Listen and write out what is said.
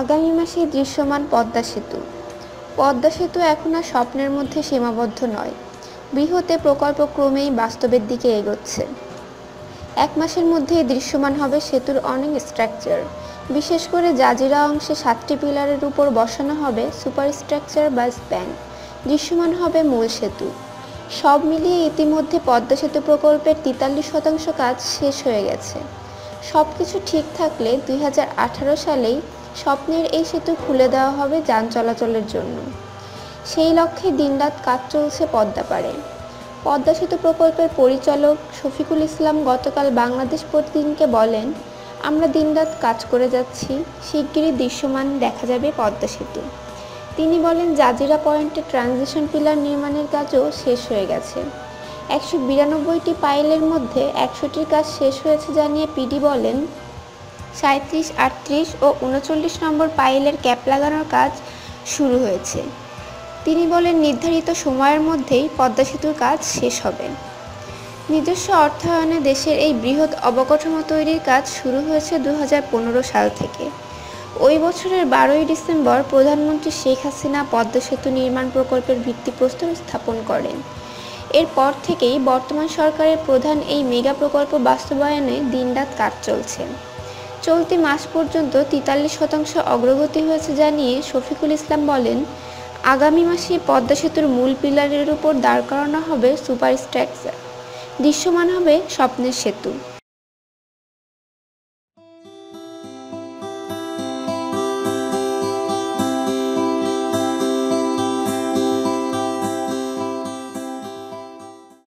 আগামী মাসে দৃশ্যমান পদ্মা সেতু। পদ্মা সেতু এখন আর স্বপ্নের মধ্যে সীমাবদ্ধ নয়। বৃহতে প্রকল্প ক্রমেই বাস্তবের দিকে এগোচ্ছে। এক মাসের মধ্যেই দৃশ্যমান হবে সেতুর অনেক স্ট্রাকচার বিশেষ করে জাজিরা অংশে সাতটি পিলারের উপর বসানো হবে সুপার স্ট্রাকচার বা স্প্যান দৃশ্যমান হবে মূল সেতু। সব মিলিয়ে ইতিমধ্যে পদ্মা সেতু প্রকল্পের তেতাল্লিশ শতাংশ কাজ শেষ হয়ে গেছে। সব কিছু ঠিক থাকলে দুই হাজার আঠারো সালেই স্বপ্নের এই সেতু খুলে দেওয়া হবে যান চলাচলের জন্য। সেই লক্ষ্যে দিনরাত কাজ চলছে পদ্মাপাড়ে পদ্মা সেতু প্রকল্পের পরিচালক শফিকুল ইসলাম গতকাল বাংলাদেশ প্রতিদিনকে বলেন, আমরা দিনরাত কাজ করে যাচ্ছি, শিগগিরই দৃশ্যমান দেখা যাবে পদ্মা সেতু। তিনি বলেন, জাজিরা পয়েন্টে ট্রানজিশন পিলার নির্মাণের কাজও শেষ হয়ে গেছে। একশো বিরানব্বইটি পাইলের মধ্যে একশোটির কাজ শেষ হয়েছে জানিয়ে পিডি বলেন সাঁত্রিশ আটত্রিশ ও উনচল্লিশ নম্বর পাইলের ক্যাপ লাগানোর কাজ শুরু হয়েছে। তিনি বলেন, নির্ধারিত সময়ের মধ্যেই পদ্মা সেতুর কাজ শেষ হবে। নিজস্ব অর্থায়নে দেশের এই বৃহৎ অবকাঠামো তৈরির কাজ শুরু হয়েছে দু হাজার পনেরো সাল থেকে। ওই বছরের বারোই ডিসেম্বর প্রধানমন্ত্রী শেখ হাসিনা পদ্মা সেতু নির্মাণ প্রকল্পের ভিত্তিপ্রস্তর স্থাপন করেন। এরপর থেকেই বর্তমান সরকারের প্রধান এই মেগা প্রকল্প বাস্তবায়নে দিনরাত কাজ চলছে। চলতি মাস পর্যন্ত তেতাল্লিশ শতাংশ অগ্রগতি হয়েছে জানিয়ে শফিকুল ইসলাম বলেন, আগামী মাসে পদ্মা সেতুর মূল পিলারের উপর দাঁড় করানো হবে সুপার স্ট্রাকচার দৃশ্যমান হবে স্বপ্নের সেতু।